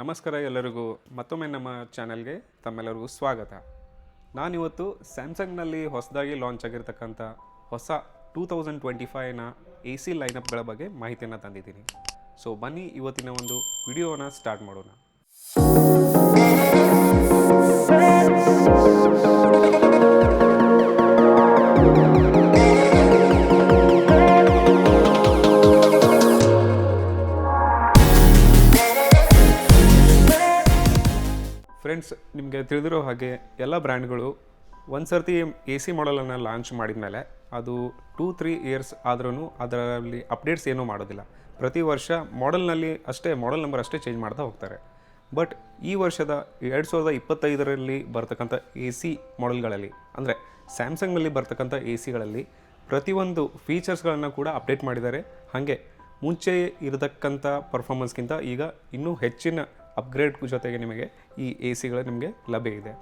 ನಮಸ್ಕಾರ ಎಲ್ಲರಿಗೂ. ಮತ್ತೊಮ್ಮೆ ನಮ್ಮ ಚಾನೆಲ್ಗೆ ತಮ್ಮೆಲ್ಲರಿಗೂ ಸ್ವಾಗತ. ನಾನಿವತ್ತು ಸ್ಯಾಮ್ಸಂಗ್ನಲ್ಲಿ ಹೊಸದಾಗಿ ಲಾಂಚ್ ಆಗಿರ್ತಕ್ಕಂಥ ಹೊಸ ಟೂ ತೌಸಂಡ್ ಟ್ವೆಂಟಿ ಫೈವ್ನ ಎ ಸಿ ಲೈನಪ್ಗಳ ಬಗ್ಗೆ ಮಾಹಿತಿಯನ್ನು ತಂದಿದ್ದೀನಿ. ಸೊ ಬನ್ನಿ ಇವತ್ತಿನ ಒಂದು ವಿಡಿಯೋನ ಸ್ಟಾರ್ಟ್ ಮಾಡೋಣ. ಫ್ರೆಂಡ್ಸ್ ನಿಮಗೆ ತಿಳಿದಿರೋ ಹಾಗೆ ಎಲ್ಲ ಬ್ರ್ಯಾಂಡ್ಗಳು ಒಂದು ಸರ್ತಿ ಎ ಸಿ ಮಾಡಲನ್ನು ಲಾಂಚ್ ಮಾಡಿದ ಮೇಲೆ ಅದು ಟೂ ತ್ರೀ ಇಯರ್ಸ್ ಆದ್ರೂ ಅದರಲ್ಲಿ ಅಪ್ಡೇಟ್ಸ್ ಏನೂ ಮಾಡೋದಿಲ್ಲ. ಪ್ರತಿ ವರ್ಷ ಮಾಡೆಲ್ನಲ್ಲಿ ಅಷ್ಟೇ ಮಾಡೆಲ್ ನಂಬರ್ ಅಷ್ಟೇ ಚೇಂಜ್ ಮಾಡ್ತಾ ಹೋಗ್ತಾರೆ. ಬಟ್ ಈ ವರ್ಷದ ಎರಡು ಸಾವಿರದ ಇಪ್ಪತ್ತೈದರಲ್ಲಿ ಬರ್ತಕ್ಕಂಥ ಎ ಸಿ ಮಾಡೆಲ್ಗಳಲ್ಲಿ ಅಂದರೆ ಸ್ಯಾಮ್ಸಂಗ್ನಲ್ಲಿ ಬರ್ತಕ್ಕಂಥ ಎ ಸಿಗಳಲ್ಲಿ ಪ್ರತಿಯೊಂದು ಫೀಚರ್ಸ್ಗಳನ್ನು ಕೂಡ ಅಪ್ಡೇಟ್ ಮಾಡಿದ್ದಾರೆ. ಹಾಗೆ ಮುಂಚೆ ಇರತಕ್ಕಂಥ ಪರ್ಫಾರ್ಮೆನ್ಸ್ಗಿಂತ ಈಗ ಇನ್ನೂ ಹೆಚ್ಚಿನ ಅಪ್ಗ್ರೇಡ್ ಜೊತೆಗೆ ನಿಮಗೆ ಈ ಎ ಸಿಗಳು ನಿಮಗೆ ಲಭ್ಯ ಇದೆ.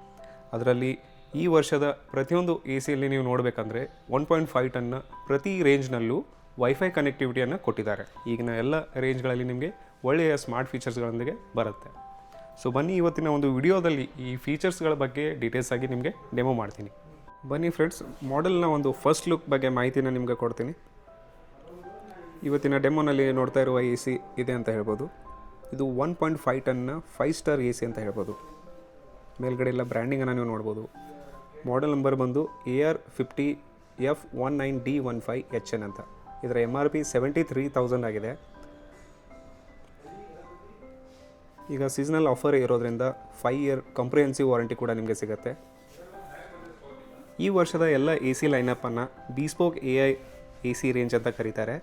ಅದರಲ್ಲಿ ಈ ವರ್ಷದ ಪ್ರತಿಯೊಂದು ಎ ಸಿಯಲ್ಲಿ ನೀವು ನೋಡಬೇಕಂದ್ರೆ ಒನ್ ಪಾಯಿಂಟ್ ಫೈವ್ ಟನ್ನ ಪ್ರತಿ ರೇಂಜ್ನಲ್ಲೂ ವೈಫೈ ಕನೆಕ್ಟಿವಿಟಿಯನ್ನು ಕೊಟ್ಟಿದ್ದಾರೆ. ಈಗಿನ ಎಲ್ಲ ರೇಂಜ್ಗಳಲ್ಲಿ ನಿಮಗೆ ಒಳ್ಳೆಯ ಸ್ಮಾರ್ಟ್ ಫೀಚರ್ಸ್ಗಳೊಂದಿಗೆ ಬರುತ್ತೆ. ಸೊ ಬನ್ನಿ ಇವತ್ತಿನ ಒಂದು ವಿಡಿಯೋದಲ್ಲಿ ಈ ಫೀಚರ್ಸ್ಗಳ ಬಗ್ಗೆ ಡೀಟೇಲ್ಸ್ ಆಗಿ ನಿಮಗೆ ಡೆಮೋ ಮಾಡ್ತೀನಿ. ಬನ್ನಿ ಫ್ರೆಂಡ್ಸ್ ಮಾಡೆಲ್ನ ಒಂದು ಫಸ್ಟ್ ಲುಕ್ ಬಗ್ಗೆ ಮಾಹಿತಿನ ನಿಮಗೆ ಕೊಡ್ತೀನಿ. ಇವತ್ತಿನ ಡೆಮೋನಲ್ಲಿ ನೋಡ್ತಾ ಇರುವ ಎ ಸಿ ಇದೆ ಅಂತ ಹೇಳ್ಬೋದು. ಇದು ಒನ್ ಪಾಯಿಂಟ್ ಫೈವ್ ಟನ್ನ ಫೈವ್ ಸ್ಟಾರ್ ಎ ಸಿ ಅಂತ ಹೇಳ್ಬೋದು. ಮೇಲ್ಗಡೆ ಎಲ್ಲ ಬ್ರ್ಯಾಂಡಿಂಗನ್ನು ನೀವು ನೋಡ್ಬೋದು. ಮಾಡೆಲ್ ನಂಬರ್ ಬಂದು A R fifty F one nine D one five H N ಅಂತ. ಇದರ M R P seventy three thousand ಆಗಿದೆ. ಈಗ ಸೀಸನಲ್ ಆಫರ್ ಇರೋದ್ರಿಂದ ಫೈವ್ ಇಯರ್ ಕಂಪ್ರಿಹೆನ್ಸಿವ್ ವಾರಂಟಿ ಕೂಡ ನಿಮಗೆ ಸಿಗುತ್ತೆ. ಈ ವರ್ಷದ ಎಲ್ಲ A C ಲೈನಪ್ಪನ್ನು bespoke A I A C range ಅಂತ ಕರೀತಾರೆ.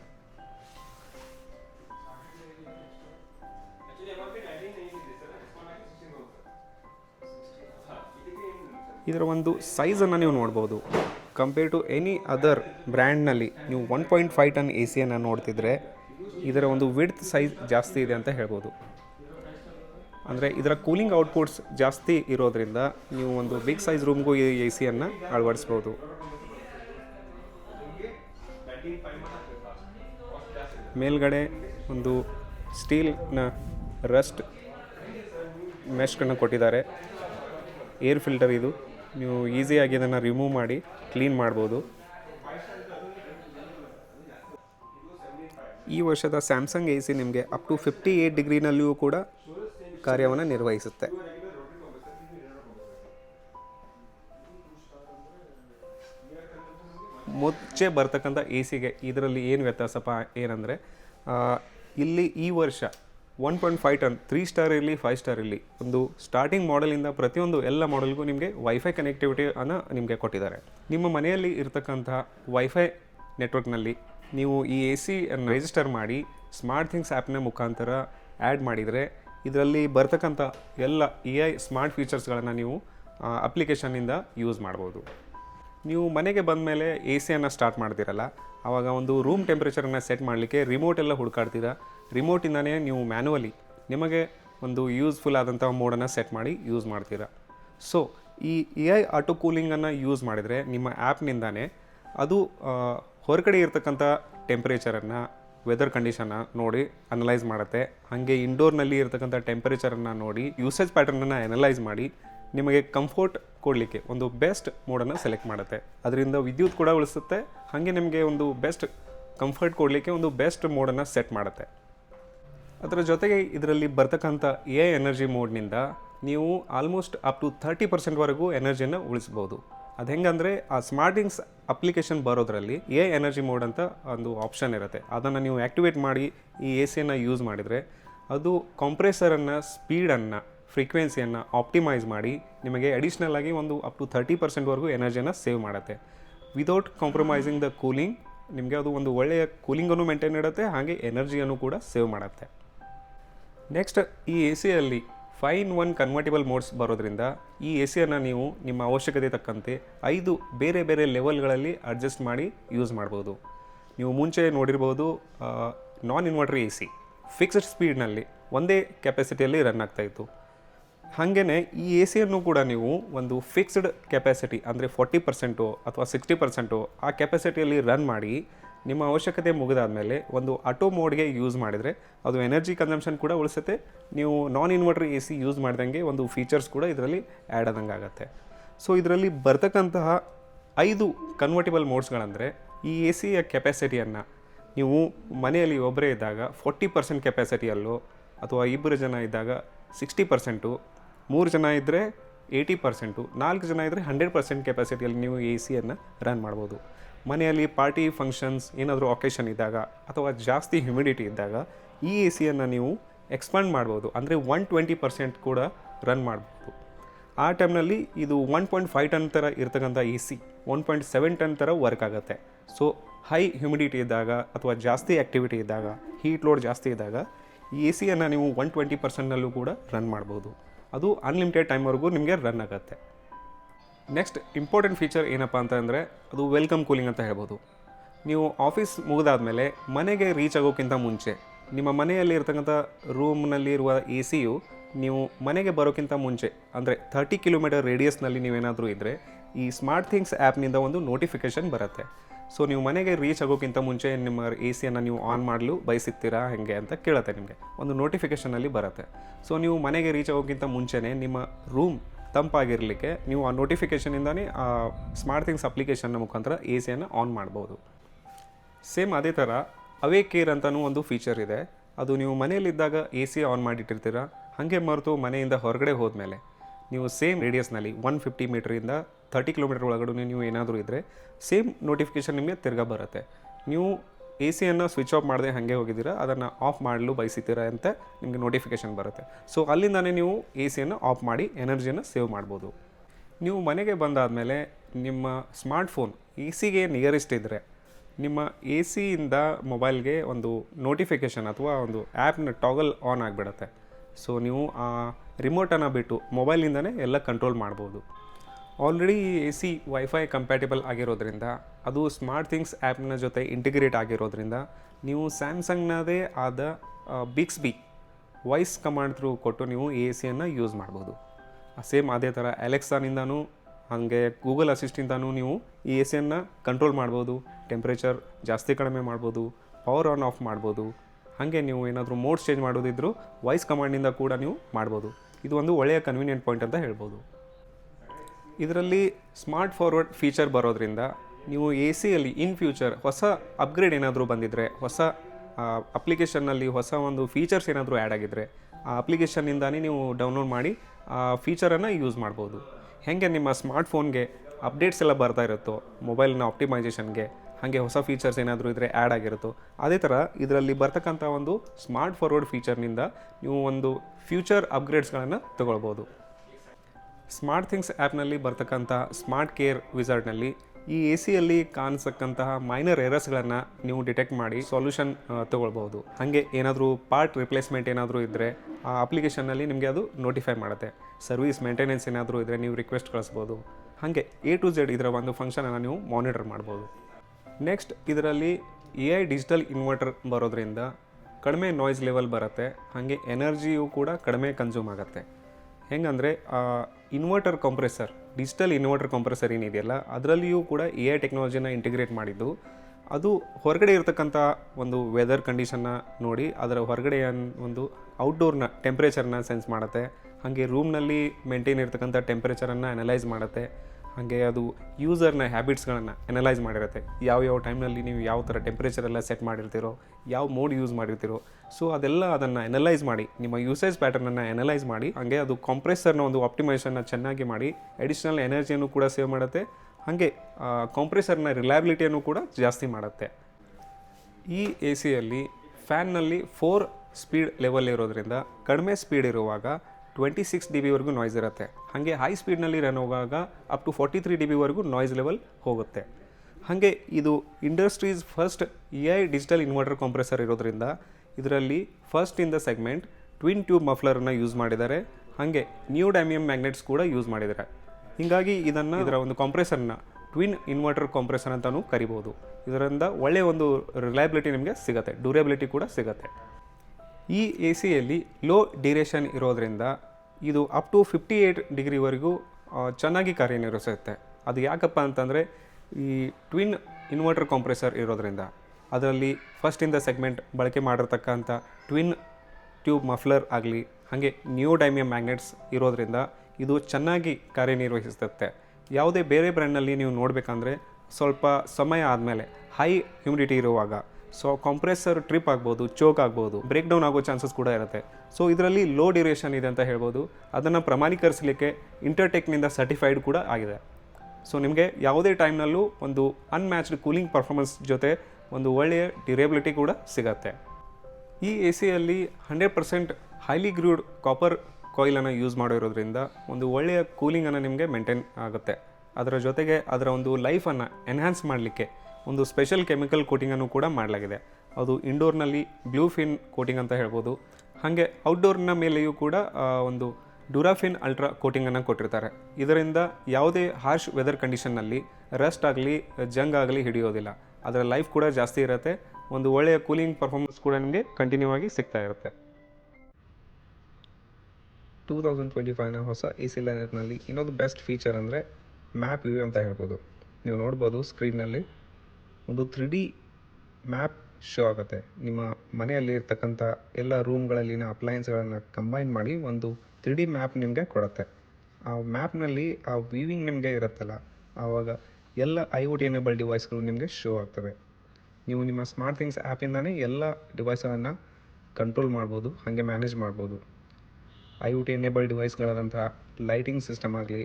ಇದರ ಒಂದು ಸೈಜನ್ನು ನೀವು ನೋಡ್ಬೋದು. ಕಂಪೇರ್ ಟು ಎನಿ ಅದರ್ ಬ್ರ್ಯಾಂಡ್ನಲ್ಲಿ ನೀವು one point five ton A ಸಿಯನ್ನು ನೋಡ್ತಿದ್ರೆ ಇದರ ಒಂದು ವಿಡ್ತ್ ಸೈಜ್ ಜಾಸ್ತಿ ಇದೆ ಅಂತ ಹೇಳ್ಬೋದು. ಅಂದರೆ ಇದರ ಕೂಲಿಂಗ್ ಔಟ್ಪುಟ್ಸ್ ಜಾಸ್ತಿ ಇರೋದ್ರಿಂದ ನೀವು ಒಂದು ಬಿಗ್ ಸೈಜ್ ರೂಮ್ಗೂ ಈ ಎ ಸಿಯನ್ನು ಅಳವಡಿಸ್ಬೋದು. ಮೇಲ್ಗಡೆ ಒಂದು ಸ್ಟೀಲ್ನ ರಸ್ಟ್ ಮೆಶ್ಗಳನ್ನು ಕೊಟ್ಟಿದ್ದಾರೆ. ಏರ್ ಫಿಲ್ಟರ್ ಇದು. ನೀವು ಈಸಿಯಾಗಿ ಇದನ್ನು ರಿಮೂವ್ ಮಾಡಿ, ಕ್ಲೀನ್ ಮಾಡ್ಬೋದು. ಈ ವರ್ಷದ ಸ್ಯಾಮ್ಸಂಗ್ ಎ ಸಿ ನಿಮಗೆ ಅಪ್ ಟು ಫಿಫ್ಟಿ ಏಯ್ಟ್ ಡಿಗ್ರಿನಲ್ಲಿಯೂ ಕೂಡ ಕಾರ್ಯವನ್ನು ನಿರ್ವಹಿಸುತ್ತೆ. ಮುಚ್ಚೆ ಬರ್ತಕ್ಕಂಥ ಎ ಸಿಗೆ ಇದರಲ್ಲಿ ಏನು ವ್ಯತ್ಯಾಸಪ್ಪ ಏನಂದರೆ ಇಲ್ಲಿ ಈ ವರ್ಷ one point five ton three star ಇರಲಿ ಫೈವ್ ಸ್ಟಾರ್ ಇರಲಿ, ಒಂದು ಸ್ಟಾರ್ಟಿಂಗ್ ಮಾಡೆಲಿಂದ ಪ್ರತಿಯೊಂದು ಎಲ್ಲ ಮಾಡೆಲ್ಗೂ ನಿಮಗೆ ವೈಫೈ ಕನೆಕ್ಟಿವಿಟಿಯನ್ನು ನಿಮಗೆ ಕೊಟ್ಟಿದ್ದಾರೆ. ನಿಮ್ಮ ಮನೆಯಲ್ಲಿ ಇರತಕ್ಕಂತಹ ವೈಫೈ ನೆಟ್ವರ್ಕ್ನಲ್ಲಿ ನೀವು ಈ ಎ ಸಿಯನ್ನು ರಿಜಿಸ್ಟರ್ ಮಾಡಿ ಸ್ಮಾರ್ಟ್ ಥಿಂಗ್ಸ್ ಆ್ಯಪ್ನ ಮುಖಾಂತರ ಆ್ಯಡ್ ಮಾಡಿದರೆ, ಇದರಲ್ಲಿ ಬರ್ತಕ್ಕಂಥ ಎಲ್ಲ ಎ ಐ ಸ್ಮಾರ್ಟ್ ಫೀಚರ್ಸ್ಗಳನ್ನು ನೀವು ಅಪ್ಲಿಕೇಶನ್ನಿಂದ ಯೂಸ್ ಮಾಡ್ಬೋದು. ನೀವು ಮನೆಗೆ ಬಂದ ಮೇಲೆ ಎ ಸಿಯನ್ನು ಸ್ಟಾರ್ಟ್ ಮಾಡ್ತೀರಲ್ಲ, ಆವಾಗ ಒಂದು ರೂಮ್ ಟೆಂಪ್ರೇಚರನ್ನು ಸೆಟ್ ಮಾಡಲಿಕ್ಕೆ ರಿಮೋಟ್ ಎಲ್ಲ ಹುಡುಕಾಡ್ತೀರಾ? ರಿಮೋಟಿಂದನೇ ನೀವು ಮ್ಯಾನುವಲಿ ನಿಮಗೆ ಒಂದು ಯೂಸ್ಫುಲ್ ಆದಂಥ ಮೋಡನ್ನು ಸೆಟ್ ಮಾಡಿ ಯೂಸ್ ಮಾಡ್ತೀರಾ. ಸೊ ಈ ಎ ಐ ಆಟೋ ಕೂಲಿಂಗನ್ನು ಯೂಸ್ ಮಾಡಿದರೆ ನಿಮ್ಮ ಆ್ಯಪ್ನಿಂದಾನೇ ಅದು ಹೊರಗಡೆ ಇರ್ತಕ್ಕಂಥ ಟೆಂಪ್ರೇಚರನ್ನು ವೆದರ್ ಕಂಡೀಷನ್ನ ನೋಡಿ ಅನಲೈಸ್ ಮಾಡುತ್ತೆ. ಹಾಗೆ ಇಂಡೋರ್ನಲ್ಲಿ ಇರ್ತಕ್ಕಂಥ ಟೆಂಪ್ರೇಚರನ್ನು ನೋಡಿ ಯೂಸೇಜ್ ಪ್ಯಾಟರ್ನನ್ನು ಅನಲೈಸ್ ಮಾಡಿ ನಿಮಗೆ ಕಂಫರ್ಟ್ ಕೊಡಲಿಕ್ಕೆ ಒಂದು ಬೆಸ್ಟ್ ಮೋಡನ್ನು ಸೆಲೆಕ್ಟ್ ಮಾಡುತ್ತೆ. ಅದರಿಂದ ವಿದ್ಯುತ್ ಕೂಡ ಉಳಿಸುತ್ತೆ. ಹಾಗೆ ನಿಮಗೆ ಒಂದು ಬೆಸ್ಟ್ ಕಂಫರ್ಟ್ ಕೊಡಲಿಕ್ಕೆ ಒಂದು ಬೆಸ್ಟ್ ಮೋಡನ್ನು ಸೆಟ್ ಮಾಡುತ್ತೆ. ಅದರ ಜೊತೆಗೆ ಇದರಲ್ಲಿ ಬರ್ತಕ್ಕಂಥ ಎ ಎನರ್ಜಿ ಮೋಡ್ನಿಂದ ನೀವು ಆಲ್ಮೋಸ್ಟ್ ಅಪ್ ಟು ತರ್ಟಿ ಪರ್ಸೆಂಟ್ವರೆಗೂ ಎನರ್ಜಿಯನ್ನು ಉಳಿಸ್ಬೋದು. ಅದು ಹೆಂಗಂದರೆ ಆ ಸ್ಮಾರ್ಟಿಂಗ್ಸ್ ಅಪ್ಲಿಕೇಶನ್ ಬರೋದ್ರಲ್ಲಿ ಎ ಎನರ್ಜಿ ಮೋಡ್ ಅಂತ ಒಂದು ಆಪ್ಷನ್ ಇರುತ್ತೆ. ಅದನ್ನು ನೀವು ಆ್ಯಕ್ಟಿವೇಟ್ ಮಾಡಿ ಈ ಎ ಸಿಯನ್ನು ಯೂಸ್ ಮಾಡಿದರೆ ಅದು ಕಾಂಪ್ರೆಸರನ್ನು ಸ್ಪೀಡನ್ನು ಫ್ರೀಕ್ವೆನ್ಸಿಯನ್ನು ಆಪ್ಟಿಮೈಸ್ ಮಾಡಿ ನಿಮಗೆ ಅಡಿಷ್ನಲ್ ಆಗಿ ಒಂದು ಅಪ್ ಟು ತರ್ಟಿ ಪರ್ಸೆಂಟ್ವರೆಗೂ ಎನರ್ಜಿಯನ್ನು ಸೇವ್ ಮಾಡುತ್ತೆ. ವಿದೌಟ್ ಕಾಂಪ್ರಮೈಸಿಂಗ್ ದ ಕೂಲಿಂಗ್ ನಿಮಗೆ ಅದು ಒಂದು ಒಳ್ಳೆಯ ಕೂಲಿಂಗನ್ನು ಮೇಂಟೈನ್ ಇಡುತ್ತೆ, ಹಾಗೆ ಎನರ್ಜಿಯನ್ನು ಕೂಡ ಸೇವ್ ಮಾಡುತ್ತೆ. ನೆಕ್ಸ್ಟ್ ಈ ಎ ಸಿಯಲ್ಲಿ ಫೈನ್ ಒನ್ ಕನ್ವರ್ಟಿಬಲ್ ಮೋಡ್ಸ್ ಬರೋದ್ರಿಂದ ಈ ಎ ಸಿಯನ್ನು ನೀವು ನಿಮ್ಮ ಅವಶ್ಯಕತೆ ತಕ್ಕಂತೆ ಐದು ಬೇರೆ ಬೇರೆ ಲೆವೆಲ್ಗಳಲ್ಲಿ ಅಡ್ಜಸ್ಟ್ ಮಾಡಿ ಯೂಸ್ ಮಾಡ್ಬೋದು. ನೀವು ಮುಂಚೆ ನೋಡಿರ್ಬೋದು non inverter A C fixed ಸ್ಪೀಡ್ನಲ್ಲಿ ಒಂದೇ ಕೆಪಾಸಿಟಿಯಲ್ಲಿ ರನ್ ಆಗ್ತಾಯಿತ್ತು ಹಾಗೆಯೇ ಈ ಎ ಸಿಯನ್ನು ಕೂಡ ನೀವು ಒಂದು ಫಿಕ್ಸ್ಡ್ ಕೆಪಾಸಿಟಿ ಅಂದರೆ ಫೋರ್ಟಿ ಪರ್ಸೆಂಟು ಅಥವಾ ಸಿಕ್ಸ್ಟಿ ಪರ್ಸೆಂಟು ಆ ಕೆಪಾಸಿಟಿಯಲ್ಲಿ ರನ್ ಮಾಡಿ ನಿಮ್ಮ ಅವಶ್ಯಕತೆ ಮುಗಿದಾದ್ಮೇಲೆ ಒಂದು ಆಟೋ ಮೋಡ್ಗೆ ಯೂಸ್ ಮಾಡಿದರೆ ಅದು ಎನರ್ಜಿ ಕನ್ಸಂಪ್ಷನ್ ಕೂಡ ಉಳಿಸುತ್ತೆ. ನೀವು non inverter A C use ಮಾಡಿದಂಗೆ ಒಂದು ಫೀಚರ್ಸ್ ಕೂಡ ಇದರಲ್ಲಿ ಆ್ಯಡ್ ಆದಂಗೆ ಆಗುತ್ತೆ. ಸೊ ಇದರಲ್ಲಿ ಬರ್ತಕ್ಕಂತಹ ಐದು ಕನ್ವರ್ಟಿಬಲ್ ಮೋಡ್ಸ್ಗಳಂದರೆ ಈ ಎ ಸಿಯ ಕೆಪಾಸಿಟಿಯನ್ನು ನೀವು ಮನೆಯಲ್ಲಿ ಒಬ್ಬರೇ ಇದ್ದಾಗ ಫೋರ್ಟಿ ಪರ್ಸೆಂಟ್ ಕೆಪಾಸಿಟಿಯಲ್ಲೋ ಅಥವಾ ಇಬ್ಬರು ಜನ ಇದ್ದಾಗ ಸಿಕ್ಸ್ಟಿ ಪರ್ಸೆಂಟು ಮೂರು ಜನ ಇದ್ದರೆ ಏಯ್ಟಿ ಪರ್ಸೆಂಟು ನಾಲ್ಕು ಜನ ಇದ್ದರೆ ಹಂಡ್ರೆಡ್ ಪರ್ಸೆಂಟ್ ಕೆಪಾಸಿಟಿಯಲ್ಲಿ ನೀವು ಎ ಸಿಯನ್ನು ರನ್ ಮಾಡ್ಬೋದು. ಮನೆಯಲ್ಲಿ ಪಾರ್ಟಿ ಫಂಕ್ಷನ್ಸ್ ಏನಾದರೂ ಒಕೇಶನ್ ಇದ್ದಾಗ ಅಥವಾ ಜಾಸ್ತಿ ಹ್ಯುಮಿಡಿಟಿ ಇದ್ದಾಗ ಈ ಎ ಸಿಯನ್ನು ನೀವು ಎಕ್ಸ್ಪಾಂಡ್ ಮಾಡ್ಬೋದು. ಅಂದರೆ ಒನ್ ಟ್ವೆಂಟಿ ಪರ್ಸೆಂಟ್ ಕೂಡ ರನ್ ಮಾಡ್ಬೋದು. ಆ ಟೈಮ್ನಲ್ಲಿ ಇದು ಒನ್ ಪಾಯಿಂಟ್ ಫೈವ್ ಟನ್ ಥರ ಇರ್ತಕ್ಕಂಥ A C one point seven ton ಥರ ವರ್ಕ್ ಆಗುತ್ತೆ. ಸೊ ಹೈ ಹ್ಯುಮಿಡಿಟಿ ಇದ್ದಾಗ ಅಥವಾ ಜಾಸ್ತಿ ಆ್ಯಕ್ಟಿವಿಟಿ ಇದ್ದಾಗ ಹೀಟ್ ಲೋಡ್ ಜಾಸ್ತಿ ಇದ್ದಾಗ ಈ ಎ ಸಿಯನ್ನು ನೀವು ಒನ್ ಟ್ವೆಂಟಿ ಪರ್ಸೆಂಟ್ನಲ್ಲೂ ಕೂಡ ರನ್ ಮಾಡ್ಬೋದು. ಅದು ಅನ್ಲಿಮಿಟೆಡ್ ಟೈಮ್ವರೆಗೂ ನಿಮಗೆ ರನ್ ಆಗುತ್ತೆ. ನೆಕ್ಸ್ಟ್ ಇಂಪಾರ್ಟೆಂಟ್ ಫೀಚರ್ ಏನಪ್ಪ ಅಂತಂದರೆ ಅದು ವೆಲ್ಕಮ್ ಕೂಲಿಂಗ್ ಅಂತ ಹೇಳ್ಬೋದು. ನೀವು ಆಫೀಸ್ ಮುಗಿದಾದ್ಮೇಲೆ ಮನೆಗೆ ರೀಚ್ ಆಗೋಕ್ಕಿಂತ ಮುಂಚೆ ನಿಮ್ಮ ಮನೆಯಲ್ಲಿ ಇರ್ತಕ್ಕಂಥ ರೂಮ್ನಲ್ಲಿ ಇರುವ ಎ ಸಿಯು ನೀವು ಮನೆಗೆ ಬರೋಕ್ಕಿಂತ ಮುಂಚೆ ಅಂದರೆ ಥರ್ಟಿ ಕಿಲೋಮೀಟರ್ ರೇಡಿಯಸ್ನಲ್ಲಿ ನೀವೇನಾದರೂ ಇದ್ದರೆ ಈ ಸ್ಮಾರ್ಟ್ ಥಿಂಗ್ಸ್ ಆ್ಯಪ್ನಿಂದ ಒಂದು ನೋಟಿಫಿಕೇಷನ್ ಬರುತ್ತೆ. ಸೊ ನೀವು ಮನೆಗೆ ರೀಚ್ ಆಗೋಕ್ಕಿಂತ ಮುಂಚೆ ನಿಮ್ಮ ಎ ಸಿಯನ್ನು ನೀವು ಆನ್ ಮಾಡಲು ಬಯಸುತ್ತೀರಾ ಹೇಗೆ ಅಂತ ಕೇಳುತ್ತೆ ನಿಮಗೆ. ಒಂದು ನೋಟಿಫಿಕೇಷನಲ್ಲಿ ಬರುತ್ತೆ. ಸೊ ನೀವು ಮನೆಗೆ ರೀಚ್ ಆಗೋಕ್ಕಿಂತ ಮುಂಚೆನೇ ನಿಮ್ಮ ರೂಮ್ ತಂಪಾಗಿರಲಿಕ್ಕೆ ನೀವು ಆ ನೋಟಿಫಿಕೇಷನಿಂದನೇ ಆ ಸ್ಮಾರ್ಟ್ ಥಿಂಗ್ಸ್ ಅಪ್ಲಿಕೇಶನ್ನ ಮುಖಾಂತರ ಎ ಸಿಯನ್ನು ಆನ್ ಮಾಡ್ಬೋದು. ಸೇಮ್ ಅದೇ ಥರ ಅವೇ ಕೇರ್ ಅಂತಲೂ ಒಂದು ಫೀಚರ್ ಇದೆ. ಅದು ನೀವು ಮನೆಯಲ್ಲಿದ್ದಾಗ ಎ ಸಿ ಆನ್ ಮಾಡಿಟ್ಟಿರ್ತೀರ? ಹಾಗೆ ಮರೆತು ಮನೆಯಿಂದ ಹೊರಗಡೆ ಹೋದ್ಮೇಲೆ ನೀವು ಸೇಮ್ ರೇಡಿಯಸ್ನಲ್ಲಿ ಒನ್ ಫಿಫ್ಟಿ ಮೀಟ್ರಿಂದ ತರ್ಟಿ ಕಿಲೋಮೀಟರ್ ಒಳಗಡೆ ನೀವು ಏನಾದರೂ ಇದ್ದರೆ ಸೇಮ್ ನೋಟಿಫಿಕೇಶನ್ ನಿಮಗೆ ತಿರ್ಗಾ ಬರುತ್ತೆ. ನೀವು ಎ ಸಿಯನ್ನು ಸ್ವಿಚ್ ಆಫ್ ಮಾಡದೆ ಹಾಗೆ ಹೋಗಿದ್ದೀರಾ, ಅದನ್ನು ಆಫ್ ಮಾಡಲು ಬಯಸಿದ್ದೀರಾ ಅಂತ ನಿಮಗೆ ನೋಟಿಫಿಕೇಶನ್ ಬರುತ್ತೆ. ಸೊ ಅಲ್ಲಿಂದನೇ ನೀವು ಎ ಸಿಯನ್ನು ಆಫ್ ಮಾಡಿ ಎನರ್ಜಿಯನ್ನು ಸೇವ್ ಮಾಡ್ಬೋದು. ನೀವು ಮನೆಗೆ ಬಂದಾದಮೇಲೆ ನಿಮ್ಮ ಸ್ಮಾರ್ಟ್ಫೋನ್ ಎ ಸಿಗೆ ನಿಯರೆಸ್ಟ್ ಇದ್ದರೆ ನಿಮ್ಮ ಎ ಸಿಯಿಂದ ಮೊಬೈಲ್ಗೆ ಒಂದು ನೋಟಿಫಿಕೇಷನ್ ಅಥವಾ ಒಂದು ಆ್ಯಪ್ನ ಟಾಗಲ್ ಆನ್ ಆಗಿಬಿಡುತ್ತೆ. ಸೊ ನೀವು ಆ ರಿಮೋಟನ್ನು ಬಿಟ್ಟು ಮೊಬೈಲಿಂದನೇ ಎಲ್ಲ ಕಂಟ್ರೋಲ್ ಮಾಡ್ಬೋದು. Already A C wifi compatible ಆಗಿರೋದ್ರಿಂದ, ಅದು ಸ್ಮಾರ್ಟ್ ಥಿಂಗ್ಸ್ ಆ್ಯಪ್ನ ಜೊತೆ ಇಂಟಿಗ್ರೇಟ್ ಆಗಿರೋದ್ರಿಂದ, ನೀವು ಸ್ಯಾಮ್ಸಂಗ್ನದೇ ಆದ Bixby voice command through ಕೊಟ್ಟು ನೀವು ಎ ಸಿಯನ್ನು ಯೂಸ್ ಮಾಡ್ಬೋದು. ಸೇಮ್ ಅದೇ ಥರ ಅಲೆಕ್ಸಾನಿಂದನೂ ಹಾಗೆ ಗೂಗಲ್ ಅಸಿಸ್ಟಿಂದನೂ ನೀವು ಈ ಎ ಸಿಯನ್ನು ಕಂಟ್ರೋಲ್ ಮಾಡ್ಬೋದು. ಟೆಂಪ್ರೇಚರ್ ಜಾಸ್ತಿ ಕಡಿಮೆ ಮಾಡ್ಬೋದು. ಪವರ್ ಆನ್ ಆಫ್ ಮಾಡ್ಬೋದು. ಹಾಗೆ ನೀವು ಏನಾದರೂ ಮೋಡ್ಸ್ ಚೇಂಜ್ ಮಾಡೋದಿದ್ದರೂ ವಾಯ್ಸ್ ಕಮಾಂಡಿಂದ ಕೂಡ ನೀವು ಮಾಡ್ಬೋದು. ಇದು ಒಂದು ಒಳ್ಳೆಯ ಕನ್ವೀನಿಯಂಟ್ ಪಾಯಿಂಟ್ ಅಂತ ಹೇಳ್ಬೋದು. ಇದರಲ್ಲಿ ಸ್ಮಾರ್ಟ್ ಫಾರ್ವರ್ಡ್ ಫೀಚರ್ ಬರೋದ್ರಿಂದ ನೀವು ಎ ಸಿಯಲ್ಲಿ ಇನ್ ಫ್ಯೂಚರ್ ಹೊಸ ಅಪ್ಗ್ರೇಡ್ ಏನಾದರೂ ಬಂದಿದ್ದರೆ ಹೊಸ ಅಪ್ಲಿಕೇಶನ್ನಲ್ಲಿ ಹೊಸ ಒಂದು ಫೀಚರ್ಸ್ ಏನಾದರೂ ಆ್ಯಡ್ ಆಗಿದ್ದರೆ ಆ ಅಪ್ಲಿಕೇಶನ್ನಿಂದಾನೇ ನೀವು ಡೌನ್ಲೋಡ್ ಮಾಡಿ, ಆ ಫೀಚರನ್ನು ಯೂಸ್ ಮಾಡ್ಬೋದು. ಹೇಗೆ ನಿಮ್ಮ ಸ್ಮಾರ್ಟ್ಫೋನ್ಗೆ ಅಪ್ಡೇಟ್ಸ್ ಎಲ್ಲ ಬರ್ತಾ ಇರುತ್ತೋ ಮೊಬೈಲ್ನ ಆಪ್ಟಿಮೈಸೇಷನ್ಗೆ ಹಾಗೆ ಹೊಸ ಫೀಚರ್ಸ್ ಏನಾದರೂ ಇದ್ದರೆ ಆ್ಯಡ್ ಆಗಿರುತ್ತೋ, ಅದೇ ಥರ ಇದರಲ್ಲಿ ಬರ್ತಕ್ಕಂಥ ಒಂದು ಸ್ಮಾರ್ಟ್ ಫಾರ್ವರ್ಡ್ ಫೀಚರ್ನಿಂದ ನೀವು ಒಂದು ಫ್ಯೂಚರ್ ಅಪ್ಗ್ರೇಡ್ಸ್ಗಳನ್ನು ತಗೊಳ್ಬೋದು. ಸ್ಮಾರ್ಟ್ ಥಿಂಗ್ಸ್ ಆ್ಯಪ್ನಲ್ಲಿ ಬರ್ತಕ್ಕಂಥ ಸ್ಮಾರ್ಟ್ ಕೇರ್ ವಿಸಾರ್ಡ್ನಲ್ಲಿ ಈ ಎ ಸಿಯಲ್ಲಿ ಕಾಣಿಸ್ತಕ್ಕಂತಹ ಮೈನರ್ ಎರರ್ಸ್ಗಳನ್ನು ನೀವು ಡಿಟೆಕ್ಟ್ ಮಾಡಿ ಸೊಲ್ಯೂಷನ್ ತೊಗೊಳ್ಬೋದು. ಹಾಗೆ ಏನಾದರೂ ಪಾರ್ಟ್ ರಿಪ್ಲೇಸ್ಮೆಂಟ್ ಏನಾದರೂ ಇದ್ದರೆ ಆ ಅಪ್ಲಿಕೇಶನ್ನಲ್ಲಿ ನಿಮಗೆ ಅದು ನೋಟಿಫೈ ಮಾಡುತ್ತೆ. ಸರ್ವಿಸ್ ಮೇಂಟೆನೆನ್ಸ್ ಏನಾದರೂ ಇದ್ದರೆ ನೀವು ರಿಕ್ವೆಸ್ಟ್ ಕಳಿಸ್ಬೋದು. ಹಾಗೆ ಎ ಟು ಝೆಡ್ ಇದರ ಒಂದು ಫಂಕ್ಷನನ್ನು ನೀವು ಮಾನಿಟರ್ ಮಾಡ್ಬೋದು. ನೆಕ್ಸ್ಟ್ ಇದರಲ್ಲಿ ಎ ಐ ಡಿಜಿಟಲ್ ಇನ್ವರ್ಟರ್ ಬರೋದ್ರಿಂದ ಕಡಿಮೆ ನಾಯ್ಸ್ ಲೆವೆಲ್ ಬರುತ್ತೆ. ಹಾಗೆ ಎನರ್ಜಿಯು ಕೂಡ ಕಡಿಮೆ ಕನ್ಸ್ಯೂಮ್ ಆಗುತ್ತೆ. ಹೆಂಗಂದರೆ inverter compressor digital inverter compressor ಏನಿದೆಯಲ್ಲ, ಅದರಲ್ಲಿಯೂ ಕೂಡ ಎ ಐ ಟೆಕ್ನಾಲಜಿನ ಇಂಟಿಗ್ರೇಟ್ ಮಾಡಿದ್ದು. ಅದು ಹೊರಗಡೆ ಇರತಕ್ಕಂಥ ಒಂದು ವೆದರ್ ಕಂಡೀಷನ್ನ ನೋಡಿ, ಅದರ ಹೊರಗಡೆ ಒಂದು ಔಟ್ಡೋರ್ನ ಟೆಂಪ್ರೇಚರ್ನ ಸೆನ್ಸ್ ಮಾಡುತ್ತೆ. ಹಾಗೆ ರೂಮ್ನಲ್ಲಿ ಮೇಂಟೈನ್ ಇರ್ತಕ್ಕಂಥ ಟೆಂಪ್ರೇಚರನ್ನು ಅನಲೈಸ್ ಮಾಡುತ್ತೆ. ಹಾಗೆ ಅದು ಯೂಸರ್ನ ಹ್ಯಾಬಿಟ್ಸ್ಗಳನ್ನು ಅನಲೈಸ್ ಮಾಡಿರುತ್ತೆ. ಯಾವ ಯಾವ ಟೈಮ್ನಲ್ಲಿ ನೀವು ಯಾವ ಥರ ಟೆಂಪ್ರೇಚರ್ ಎಲ್ಲ ಸೆಟ್ ಮಾಡಿರ್ತೀರೋ, ಯಾವ ಮೋಡ್ ಯೂಸ್ ಮಾಡಿರ್ತೀರೋ, ಸೊ ಅದೆಲ್ಲ ಅದನ್ನು ಅನಲೈಸ್ ಮಾಡಿ, ನಿಮ್ಮ ಯೂಸೇಜ್ ಪ್ಯಾಟರ್ನನ್ನು ಅನಲೈಸ್ ಮಾಡಿ, ಹಾಗೆ ಅದು ಕಾಂಪ್ರೆಸರ್ನ ಒಂದು ಆಪ್ಟಿಮೈಸೇಷನ್ನ ಚೆನ್ನಾಗಿ ಮಾಡಿ ಅಡಿಷ್ನಲ್ ಎನರ್ಜಿಯನ್ನು ಕೂಡ ಸೇವ್ ಮಾಡುತ್ತೆ, ಹಾಗೆ ಕಾಂಪ್ರೆಸರ್ನ ರಿಲಯಬಿಲಿಟಿಯನ್ನು ಕೂಡ ಜಾಸ್ತಿ ಮಾಡುತ್ತೆ. ಈ ಎ ಸಿಯಲ್ಲಿ ಫ್ಯಾನ್ನಲ್ಲಿ ಫೋರ್ ಸ್ಪೀಡ್ ಲೆವೆಲ್ ಇರೋದ್ರಿಂದ ಕಡಿಮೆ ಸ್ಪೀಡ್ ಇರುವಾಗ ಟ್ವೆಂಟಿ ಸಿಕ್ಸ್ ಡಿ ಬಿವರೆಗೂ ನಾಯ್ಸ್ ಇರುತ್ತೆ. ಹಾಗೆ ಹೈ ಸ್ಪೀಡ್ನಲ್ಲಿ ರನ್ ಹೋಗುವಾಗ up to forty three D ಬಿವರೆಗೂ noise level ಹೋಗುತ್ತೆ. ಹಾಗೆ ಇದು industries first E I digital inverter compressor ಇರೋದ್ರಿಂದ ಇದರಲ್ಲಿ first in the segment twin tube ಮಫ್ಲರನ್ನು use ಮಾಡಿದ್ದಾರೆ. ಹಾಗೆ ನ್ಯೂ ಡ್ಯಾಮಿಯಂ ಮ್ಯಾಗ್ನೆಟ್ಸ್ ಕೂಡ ಯೂಸ್ ಮಾಡಿದ್ದಾರೆ. ಹೀಗಾಗಿ ಇದನ್ನು ಇದರ ಒಂದು ಕಾಂಪ್ರೆಸರ್ನ ಟ್ವಿನ್ ಇನ್ವರ್ಟರ್ ಕಾಂಪ್ರೆಸರ್ ಅಂತಲೂ ಕರಿಬೋದು. ಇದರಿಂದ ಒಳ್ಳೆಯ ಒಂದು ರಿಲಯಬಿಲಿಟಿ ನಿಮಗೆ ಸಿಗುತ್ತೆ ಡ್ಯೂರೇಬಿಲಿಟಿ ಕೂಡ ಸಿಗುತ್ತೆ. ಈ ಎ ಸಿಯಲ್ಲಿ ಲೋ ಡ್ಯೂರೇಷನ್ ಇರೋದ್ರಿಂದ ಇದು ಅಪ್ ಟು ಫಿಫ್ಟಿ ಏಯ್ಟ್ ಡಿಗ್ರಿವರೆಗೂ ಚೆನ್ನಾಗಿ ಕಾರ್ಯನಿರ್ವಹಿಸುತ್ತೆ. ಅದು ಯಾಕಪ್ಪ ಅಂತಂದರೆ, ಈ ಟ್ವಿನ್ ಇನ್ವರ್ಟರ್ ಕಾಂಪ್ರೆಸರ್ ಇರೋದ್ರಿಂದ, ಅದರಲ್ಲಿ ಫಸ್ಟ್ ಫಸ್ಟಿಂದ ಸೆಗ್ಮೆಂಟ್ ಬಳಕೆ ಮಾಡಿರ್ತಕ್ಕಂಥ ಟ್ವಿನ್ ಟ್ಯೂಬ್ ಮಫ್ಲರ್ ಆಗಲಿ, ಹಾಗೆ ನ್ಯೂ ಡೈಮಿಯ ಮ್ಯಾಗ್ನೆಟ್ಸ್ ಇರೋದ್ರಿಂದ ಇದು ಚೆನ್ನಾಗಿ ಕಾರ್ಯನಿರ್ವಹಿಸುತ್ತೆ. ಯಾವುದೇ ಬೇರೆ ಬ್ರ್ಯಾಂಡ್ನಲ್ಲಿ ನೀವು ನೋಡಬೇಕಂದ್ರೆ ಸ್ವಲ್ಪ ಸಮಯ ಆದಮೇಲೆ ಹೈ ಹ್ಯುಮಿಡಿಟಿ ಇರುವಾಗ ಸೊ ಕಾಂಪ್ರೆಸರ್ ಟ್ರಿಪ್ ಆಗ್ಬೋದು ಚೋಕ್ ಆಗ್ಬೋದು ಬ್ರೇಕ್ ಡೌನ್ ಆಗೋ ಚಾನ್ಸಸ್ ಕೂಡ ಇರುತ್ತೆ. ಸೊ ಇದರಲ್ಲಿ ಲೋ ಡ್ಯೂರೇಷನ್ ಇದೆ ಅಂತ ಹೇಳ್ಬೋದು. ಅದನ್ನು ಪ್ರಮಾಣೀಕರಿಸಲಿಕ್ಕೆ ಇಂಟರ್ಟೆಕ್ನಿಂದ ಸರ್ಟಿಫೈಡ್ ಕೂಡ ಆಗಿದೆ. ಸೊ ನಿಮಗೆ ಯಾವುದೇ ಟೈಮ್ನಲ್ಲೂ ಒಂದು ಅನ್ಮ್ಯಾಚ್ಡ್ ಕೂಲಿಂಗ್ ಪರ್ಫಾರ್ಮೆನ್ಸ್ ಜೊತೆ ಒಂದು ಒಳ್ಳೆಯ ಡ್ಯೂರೇಬಿಲಿಟಿ ಕೂಡ ಸಿಗತ್ತೆ. ಈ ಎ ಸಿಯಲ್ಲಿ hundred percent highly grooved copper ಕಾಯಿಲನ್ನು use ಮಾಡಿರೋದ್ರಿಂದ ಒಂದು ಒಳ್ಳೆಯ ಕೂಲಿಂಗನ್ನು ನಿಮಗೆ ಮೇಂಟೈನ್ ಆಗುತ್ತೆ. ಅದರ ಜೊತೆಗೆ ಅದರ ಒಂದು ಲೈಫನ್ನು ಎನ್ಹ್ಯಾನ್ಸ್ ಮಾಡಲಿಕ್ಕೆ ಒಂದು ಸ್ಪೆಷಲ್ ಕೆಮಿಕಲ್ ಕೋಟಿಂಗನ್ನು ಕೂಡ ಮಾಡಲಾಗಿದೆ. ಅದು ಇಂಡೋರ್ನಲ್ಲಿ ಬ್ಲೂ ಫಿನ್ ಕೋಟಿಂಗ್ ಅಂತ ಹೇಳ್ಬೋದು. ಹಾಗೆ ಔಟ್ಡೋರ್ನ ಮೇಲೆಯೂ ಕೂಡ ಒಂದು ಡ್ಯೂರಾಫಿನ್ ಅಲ್ಟ್ರಾ ಕೋಟಿಂಗನ್ನು ಕೊಟ್ಟಿರ್ತಾರೆ. ಇದರಿಂದ ಯಾವುದೇ ಹಾರ್ಶ್ ವೆದರ್ ಕಂಡೀಷನ್ನಲ್ಲಿ ರಸ್ಟ್ ಆಗಲಿ, ಜಂಗ್ ಆಗಲಿ ಹಿಡಿಯೋದಿಲ್ಲ. ಅದರ ಲೈಫ್ ಕೂಡ ಜಾಸ್ತಿ ಇರುತ್ತೆ. ಒಂದು ಒಳ್ಳೆಯ ಕೂಲಿಂಗ್ ಪರ್ಫಾರ್ಮೆನ್ಸ್ ಕೂಡ ನಿಮಗೆ ಕಂಟಿನ್ಯೂ ಆಗಿ ಸಿಗ್ತಾ ಇರುತ್ತೆ. ಟೂ ತೌಸಂಡ್ ಟ್ವೆಂಟಿ ಫೈವ್ನ ಹೊಸ ಎ ಸಿ ಲೈನರ್ನಲ್ಲಿ ಇನ್ನೊಂದು ಬೆಸ್ಟ್ ಫೀಚರ್ ಅಂದರೆ ಮ್ಯಾಪ್ ವ್ಯೂ ಅಂತ ಹೇಳ್ಬೋದು. ನೀವು ನೋಡ್ಬೋದು ಸ್ಕ್ರೀನ್ನಲ್ಲಿ. ಒಂದು ತ್ರೀ ಡಿ ಮ್ಯಾಪ್ ಶೋ ಆಗುತ್ತೆ. ನಿಮ್ಮ ಮನೆಯಲ್ಲಿ ಇರ್ತಕ್ಕಂಥ ಎಲ್ಲ ರೂಮ್ಗಳಲ್ಲಿನ ಅಪ್ಲಯನ್ಸ್ಗಳನ್ನು ಕಂಬೈನ್ ಮಾಡಿ ಒಂದು ತ್ರೀ ಡಿ ಮ್ಯಾಪ್ ನಿಮಗೆ ಕೊಡುತ್ತೆ. ಆ ಮ್ಯಾಪ್ನಲ್ಲಿ ಆ ವೀವಿಂಗ್ ನಿಮಗೆ ಇರುತ್ತಲ್ಲ, ಆವಾಗ ಎಲ್ಲ ಐ ಓ ಟಿ ಎನೇಬಲ್ ಡಿವೈಸ್ಗಳು ನಿಮಗೆ ಶೋ ಆಗ್ತವೆ. ನೀವು ನಿಮ್ಮ ಸ್ಮಾರ್ಟ್ ಥಿಂಗ್ಸ್ ಆ್ಯಪಿಂದನೇ ಎಲ್ಲ ಡಿವೈಸ್ಗಳನ್ನು ಕಂಟ್ರೋಲ್ ಮಾಡ್ಬೋದು, ಹಾಗೆ ಮ್ಯಾನೇಜ್ ಮಾಡ್ಬೋದು. ಐ ಒ ಟಿ ಎನೇಬಲ್ ಡಿವೈಸ್ಗಳಾದಂಥ ಲೈಟಿಂಗ್ ಸಿಸ್ಟಮ್ ಆಗಲಿ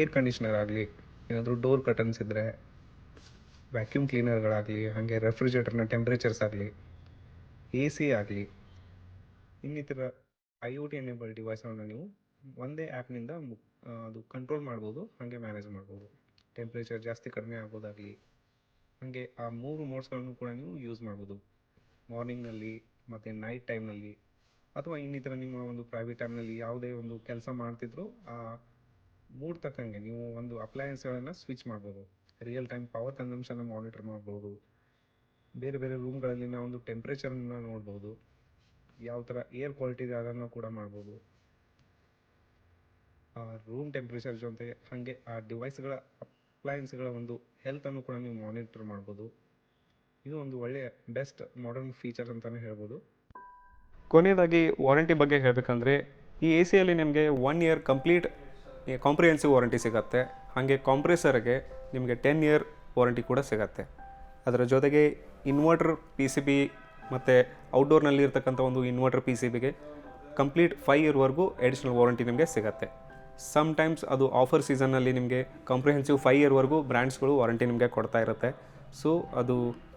ಏರ್ ಕಂಡೀಷ್ನರ್ ಆಗಲಿ, ಏನಾದರೂ ಡೋರ್ ಕಟನ್ಸ್ ಇದ್ದರೆ ವ್ಯಾಕ್ಯೂಮ್ ಕ್ಲೀನರ್ಗಳಾಗಲಿ ಹಾಗೆ ರೆಫ್ರಿಜರೇಟರ್ನ ಟೆಂಪ್ರೇಚರ್ಸ್ ಆಗಲಿ ಎ ಸಿ ಆಗಲಿ, ಇನ್ನಿತರ ಐ ಓ ಟಿ ಎನೇಬಲ್ ಡಿವೈಸ್ಗಳನ್ನ ನೀವು ಒಂದೇ ಆ್ಯಪ್ನಿಂದ ಅದು ಕಂಟ್ರೋಲ್ ಮಾಡ್ಬೋದು, ಹಾಗೆ ಮ್ಯಾನೇಜ್ ಮಾಡ್ಬೋದು. ಟೆಂಪ್ರೇಚರ್ ಜಾಸ್ತಿ ಕಡಿಮೆ ಆಗೋದಾಗಲಿ ಹಾಗೆ ಆ ಮೂರು ಮೋಡ್ಸ್ಗಳನ್ನು ಕೂಡ ನೀವು ಯೂಸ್ ಮಾಡ್ಬೋದು. ಮಾರ್ನಿಂಗ್ನಲ್ಲಿ ಮತ್ತು ನೈಟ್ ಟೈಮ್ನಲ್ಲಿ ಅಥವಾ ಇನ್ನಿತರ ನಿಮ್ಮ ಒಂದು ಪ್ರೈವೇಟ್ ಟೈಮ್ನಲ್ಲಿ ಯಾವುದೇ ಒಂದು ಕೆಲಸ ಮಾಡ್ತಿದ್ರು ಆ ಮೂಡ್ ತಕ್ಕಂಗೆ ನೀವು ಒಂದು ಅಪ್ಲಯನ್ಸ್ಗಳನ್ನು ಸ್ವಿಚ್ ಮಾಡ್ಬೋದು. Real time power consumption monitor ಮಾಡ್ಬೋದು. ಬೇರೆ ಬೇರೆ ರೂಮ್ಗಳಲ್ಲಿ ಒಂದು ಟೆಂಪ್ರೇಚರನ್ನ ನೋಡ್ಬೋದು. ಯಾವ ಥರ ಏರ್ ಕ್ವಾಲಿಟಿ ಇದೆ ಅದನ್ನು ಕೂಡ ಮಾಡ್ಬೋದು. ಆ ರೂಮ್ ಟೆಂಪ್ರೇಚರ್ ಜೊತೆ ಹಾಗೆ ಆ ಡಿವೈಸ್ಗಳ ಅಪ್ಲಯನ್ಸ್ಗಳ ಒಂದು ಹೆಲ್ತನ್ನು ಕೂಡ ನೀವು ಮಾನಿಟರ್ ಮಾಡ್ಬೋದು. ಇದು ಒಂದು ಒಳ್ಳೆಯ ಬೆಸ್ಟ್ ಮಾಡರ್ನ್ ಫೀಚರ್ ಅಂತಲೇ ಹೇಳ್ಬೋದು. ಕೊನೆಯದಾಗಿ ವಾರಂಟಿ ಬಗ್ಗೆ ಹೇಳಬೇಕಂದ್ರೆ ಈ ಎ ಸಿಯಲ್ಲಿ ನಿಮಗೆ one year complete comprehensive warranty ಸಿಗುತ್ತೆ. ಹಾಗೆ ಕಾಂಪ್ರೆಸರ್ಗೆ ನಿಮಗೆ ಟೆನ್ ಇಯರ್ ವಾರಂಟಿ ಕೂಡ ಸಿಗತ್ತೆ. ಅದರ ಜೊತೆಗೆ ಇನ್ವರ್ಟರ್ ಪಿ ಸಿ ಬಿ ಮತ್ತು ಔಟ್ಡೋರ್ನಲ್ಲಿ ಇರ್ತಕ್ಕಂಥ ಒಂದು ಇನ್ವರ್ಟರ್ ಪಿ ಸಿ ಬಿಗೆ ಕಂಪ್ಲೀಟ್ ಫೈವ್ ಇಯರ್ವರೆಗೂ ಎಡಿಷ್ನಲ್ ವಾರಂಟಿ ನಿಮಗೆ ಸಿಗತ್ತೆ. ಸಮ್ ಟೈಮ್ಸ್ ಅದು ಆಫರ್ ಸೀಸನ್ನಲ್ಲಿ ನಿಮಗೆ ಕಾಂಪ್ರಿಹೆನ್ಸಿವ್ ಫೈವ್ ಇಯರ್ವರೆಗೂ ಬ್ರ್ಯಾಂಡ್ಸ್ಗಳು ವಾರಂಟಿ ನಿಮಗೆ ಕೊಡ್ತಾ ಇರುತ್ತೆ. ಸೊ ಅದು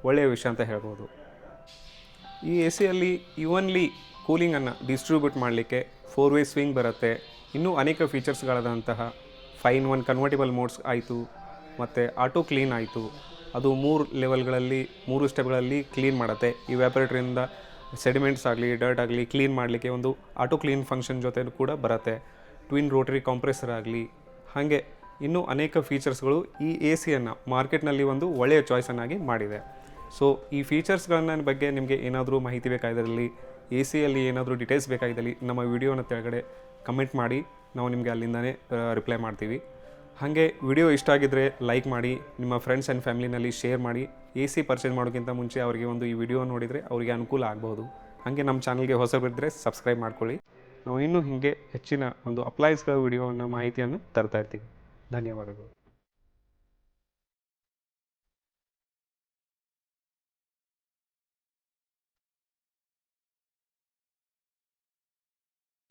ಒಳ್ಳೆಯ ವಿಷಯ ಅಂತ ಹೇಳ್ಬೋದು. ಈ ಎ ಸಿಯಲ್ಲಿ ಇವನ್ಲಿ ಕೂಲಿಂಗನ್ನು ಡಿಸ್ಟ್ರಿಬ್ಯೂಟ್ ಮಾಡಲಿಕ್ಕೆ ಫೋರ್ ವೇ ಸ್ವಿಂಗ್ ಬರುತ್ತೆ. ಇನ್ನೂ ಅನೇಕ ಫೀಚರ್ಸ್ಗಳಾದಂತಹ five in one convertible modes ಆಯಿತು, ಮತ್ತು ಆಟೋ ಕ್ಲೀನ್ ಆಯಿತು. ಅದು ಮೂರು ಲೆವೆಲ್ಗಳಲ್ಲಿ ಮೂರು ಸ್ಟೆಪ್ಗಳಲ್ಲಿ ಕ್ಲೀನ್ ಮಾಡುತ್ತೆ. ಈ ವ್ಯಾಪರೇಟ್ರಿಂದ ಸೆಡಿಮೆಂಟ್ಸ್ ಆಗಲಿ ಡರ್ಟ್ ಆಗಲಿ ಕ್ಲೀನ್ ಮಾಡಲಿಕ್ಕೆ ಒಂದು ಆಟೋ ಕ್ಲೀನ್ ಫಂಕ್ಷನ್ ಜೊತೆ ಕೂಡ ಬರುತ್ತೆ. ಟ್ವಿನ್ ರೋಟರಿ ಕಾಂಪ್ರೆಸರ್ ಆಗಲಿ. ಹಾಗೆ ಇನ್ನೂ ಅನೇಕ ಫೀಚರ್ಸ್ಗಳು ಈ ಎ ಸಿಯನ್ನು ಮಾರ್ಕೆಟ್ನಲ್ಲಿ ಒಂದು ಒಳ್ಳೆಯ ಚಾಯ್ಸನ್ನಾಗಿ ಮಾಡಿದೆ. ಸೊ ಈ ಫೀಚರ್ಸ್ಗಳನ್ನ ಬಗ್ಗೆ ನಿಮಗೆ ಏನಾದರೂ ಮಾಹಿತಿ ಬೇಕಾಗಿದ್ದಲ್ಲಿ ಎ ಸಿಯಲ್ಲಿ ಏನಾದರೂ ಡೀಟೇಲ್ಸ್ ಬೇಕಾಗಿದ್ದಲ್ಲಿ ನಮ್ಮ ವಿಡಿಯೋನ ಕೆಳಗಡೆ ಕಮೆಂಟ್ ಮಾಡಿ. ನಾವು ನಿಮಗೆ ಅಲ್ಲಿಂದನೇ ರಿಪ್ಲೈ ಮಾಡ್ತೀವಿ. ಹಾಗೆ ವಿಡಿಯೋ ಇಷ್ಟ ಆಗಿದ್ದರೆ ಲೈಕ್ ಮಾಡಿ, ನಿಮ್ಮ ಫ್ರೆಂಡ್ಸ್ ಆ್ಯಂಡ್ ಫ್ಯಾಮಿಲಿನಲ್ಲಿ ಶೇರ್ ಮಾಡಿ ಎ ಸಿ ಪರ್ಚೇಸ್ ಮಾಡೋಕ್ಕಿಂತ ಮುಂಚೆ ಅವರಿಗೆ ಒಂದು ಈ ವಿಡಿಯೋ ನೋಡಿದರೆ ಅವರಿಗೆ ಅನುಕೂಲ ಆಗ್ಬೋದು ಹಾಗೆ ನಮ್ಮ ಚಾನಲ್ಗೆ ಹೊಸಬಿದ್ದರೆ ಸಬ್ಸ್ಕ್ರೈಬ್ ಮಾಡ್ಕೊಳ್ಳಿ. ನಾವು ಇನ್ನೂ ಹೀಗೆ ಹೆಚ್ಚಿನ ಒಂದು ಅಪ್ಲೈನ್ಸ್ಗಳ ವಿಡಿಯೋವನ್ನು ಮಾಹಿತಿಯನ್ನು ತರ್ತಾ ಇರ್ತೀವಿ. ಧನ್ಯವಾದಗಳು.